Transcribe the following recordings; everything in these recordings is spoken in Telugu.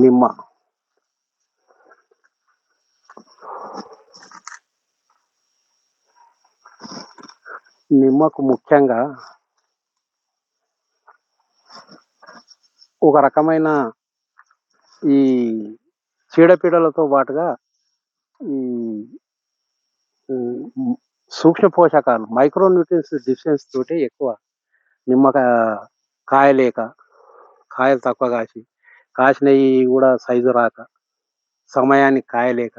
నిమ్మ. నిమ్మకు ముఖ్యంగా ఒక రకమైన ఈ చీడపీడలతో పాటుగా ఈ సూక్ష్మ పోషకాలు మైక్రో న్యూట్రియన్స్ డిఫిషియన్స్ తోటి ఎక్కువ నిమ్మకాయ కాయలేక కాయలు తక్కువ కాసి కాసినవి కూడా సైజు రాక సమయానికి కాయలేక.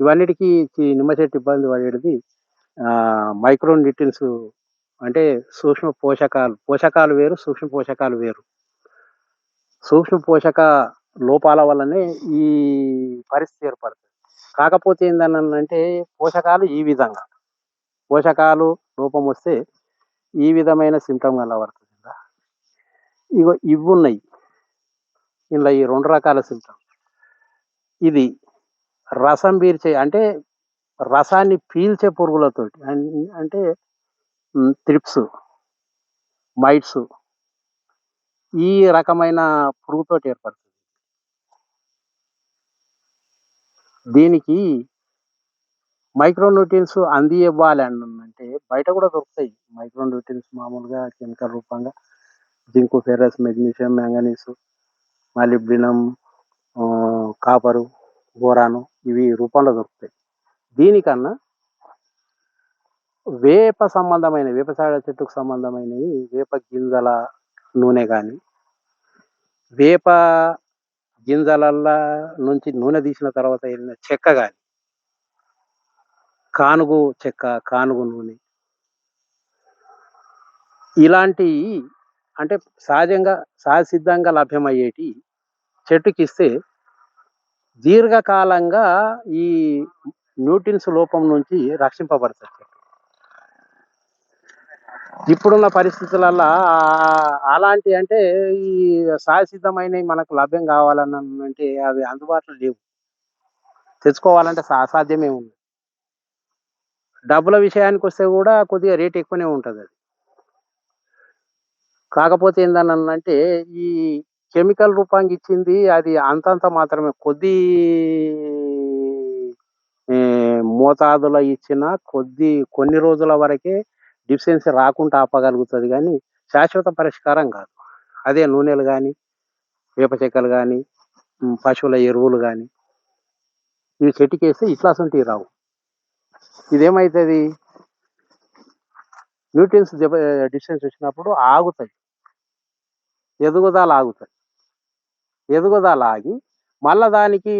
ఇవన్నిటికీ నిమ్మచెట్టు నిమ్మ చెట్టు ఇబ్బంది పడేది మైక్రో న్యూట్రిన్స్ అంటే సూక్ష్మ పోషకాలు పోషకాలు వేరు సూక్ష్మ పోషకాలు వేరు. సూక్ష్మ పోషక లోపాల వల్లనే ఈ పరిస్థితి ఏర్పడుతుంది. కాకపోతే ఏందనంటే పోషకాలు ఈ విధంగా. పోషకాలు లోపం వస్తే ఈ విధమైన సిమ్టమ్ కనబడుతుంది? ఇగో ఇవి ఉన్నాయి ఇలా ఈ రెండు రకాల సిమ్టమ్స్ ఇది రసం పీల్చే అంటే రసాన్ని పీల్చే పురుగులతోటి అంటే త్రిప్స్ మైట్స్ ఈ రకమైన పురుగుతోటి ఏర్పడుతుంది. దీనికి మైక్రోన్యూట్రియన్స్ అంది ఇవ్వాలి అంటే బయట కూడా దొరుకుతాయి. మైక్రోన్యూట్రియన్స్ మామూలుగా కెమికల్ రూపంగా zinc ferrous magnesium manganese molybdenum copper boron ఇవి రూపంలో దొరుకుతాయి. దీనికన్నా వేప సంబంధమైన వేపసాడ చెట్టుకు సంబంధమైనవి వేప గింజల నూనె కానీ వేప గింజలల్లా నుంచి నూనె తీసిన తర్వాత వెళ్ళిన చెక్క కానీ కానుగు చెక్క కానుగు నూనె ఇలాంటి అంటే సహజంగా సహజసిద్ధంగా లభ్యమయ్యేటి చెట్టుకి ఇస్తే దీర్ఘకాలంగా ఈ న్యూట్రిన్స్ లోపం నుంచి రక్షింపబడతారు చెట్టు. ఇప్పుడున్న పరిస్థితులలో అలాంటి అంటే ఈ సహసిద్ధమైనవి మనకు లభ్యం కావాలని అంటే అవి అందుబాటులో లేవు. తెచ్చుకోవాలంటే సా- అసాధ్యమే ఉంది. డబ్బుల విషయానికి వస్తే కూడా కొద్దిగా రేట్ ఎక్కువనే ఉంటుంది అది. కాకపోతే ఏందనంటే ఈ కెమికల్ రూపానికి ఇచ్చింది అది అంతంత మాత్రమే. కొద్ది మోతాదులో ఇచ్చిన కొద్ది కొన్ని రోజుల వరకే డిఫిషియన్సీ రాకుండా ఆపగలుగుతుంది కానీ శాశ్వత పరిష్కారం కాదు. అదే నూనెలు కానీ వేప చెక్కలు కానీ పశువుల ఎరువులు కానీ ఇవి చెట్టుకేస్తే ఇట్లాసంటివి రావు. ఇదేమవుతుంది న్యూట్రియన్స్ డిఫిషియన్సీ వచ్చినప్పుడు ఆగుతాయి. ఎదుగుదల ఆగుతాయి. ఎదుగుదల ఆగి మళ్ళా దానికి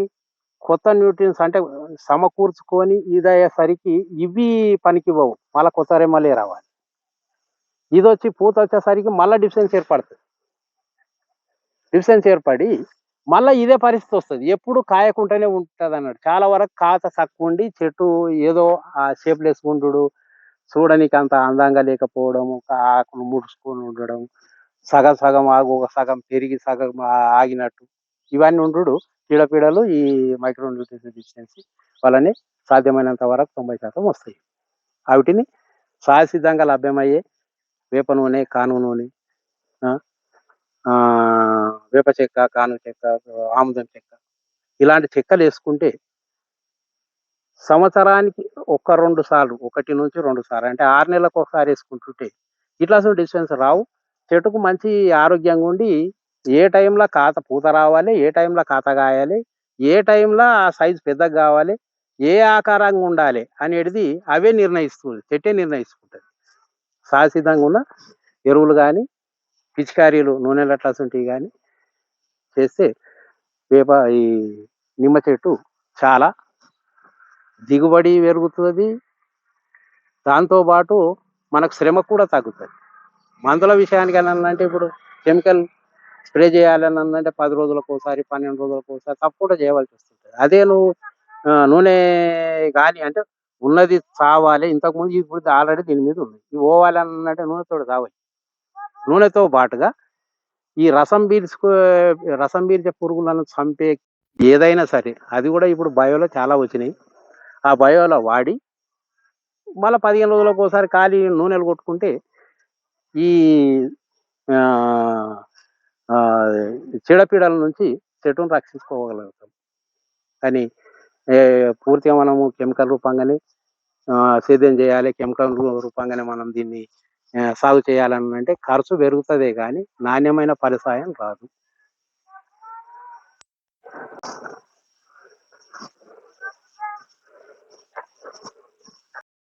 కొత్త న్యూట్రియన్స్ అంటే సమకూర్చుకొని ఇదయ్యేసరికి ఇవి పనికి పోవు మళ్ళీ కొత్త రెమ్మలే రావాలి. ఇది వచ్చి పూత వచ్చేసరికి మళ్ళీ డిఫరెన్స్ ఏర్పడుతుంది. డిఫరెన్స్ ఏర్పడి మళ్ళీ ఇదే పరిస్థితి వస్తుంది. ఎప్పుడు కాయకుంటూనే ఉంటుంది అన్నాడు చాలా వరకు కాత తక్కువ ఉండి చెట్టు ఏదో ఆ షేప్ లేసుకుంటుడు చూడనికి అంత అందంగా లేకపోవడం ఆకులు ముడుచుకొని ఉండడం సగం సగం ఆగు ఒక సగం పెరిగి సగం ఆగినట్టు. ఇవన్నీ ఉండు పీడపీడలు ఈ మైక్రో న్యూట్రిషన్ డిఫిషియన్సీ వల్లనే సాధ్యమైనంత వరకు తొంభై శాతం వస్తాయి. వాటిని సహసిద్ధంగా లభ్యమయ్యే వేప నూనె కాను నూనె వేప చెక్క కాను చెక్క ఆముదం చెక్క ఇలాంటి చెక్కలు వేసుకుంటే సంవత్సరానికి ఒక రెండు సార్లు ఒకటి నుంచి రెండు సార్లు అంటే ఆరు నెలలకు ఒకసారి వేసుకుంటుంటే ఇట్లా డిస్టెన్స్ రావు. చెట్టుకు మంచి ఆరోగ్యంగా ఉండి ఏ టైంలో కాత పూత రావాలి ఏ టైంలో కాత కాయాలి ఏ టైంలో ఆ సైజు పెద్దగా కావాలి ఏ ఆకారంగా ఉండాలి అనేది అవే నిర్ణయిస్తుంది చెట్టే నిర్ణయిస్తుంటుంది. సాహసిద్ధంగా ఉన్న ఎరువులు కానీ పిచికారీలు నూనెలు అట్లాంటివి కానీ చేస్తే వేప ఈ నిమ్మ చెట్టు చాలా దిగుబడి పెరుగుతుంది. దాంతోపాటు మనకు శ్రమ కూడా తగ్గుతుంది. మందుల విషయానికి అంటే ఇప్పుడు కెమికల్ స్ప్రే చేయాలని అంటే పది రోజులకు ఒకసారి పన్నెండు రోజులకు ఒకసారి తప్పకుండా చేయవలసి వస్తుంది. అదే నువ్వు నూనె కానీ అంటే ఉన్నది చావాలి. ఇంతకుముందు ఇప్పుడు ఆల్రెడీ దీని మీద ఉంది. ఇవి పోవాలి అంటే నూనెతో చావాలి. నూనెతో పాటుగా ఈ రసం పీల్చుకు రసం పీల్చే పురుగులను చంపే ఏదైనా సరే అది కూడా ఇప్పుడు బయోలో చాలా వచ్చినాయి. ఆ బయోలో వాడి మళ్ళీ పదిహేను రోజులకు ఒకసారి ఖాళీ నూనెలు కొట్టుకుంటే ఈ చీడపీడల నుంచి చెట్టును రక్షించుకోగలుగుతాం. కానీ పూర్తిగా మనము కెమికల్ రూపంగానే సేద్యం చేయాలి కెమికల్ రూపంగానే మనం దీన్ని సాగు చేయాలని అంటే ఖర్చు పెరుగుతుందే కానీ నాణ్యమైన పరిసాయం రాదు.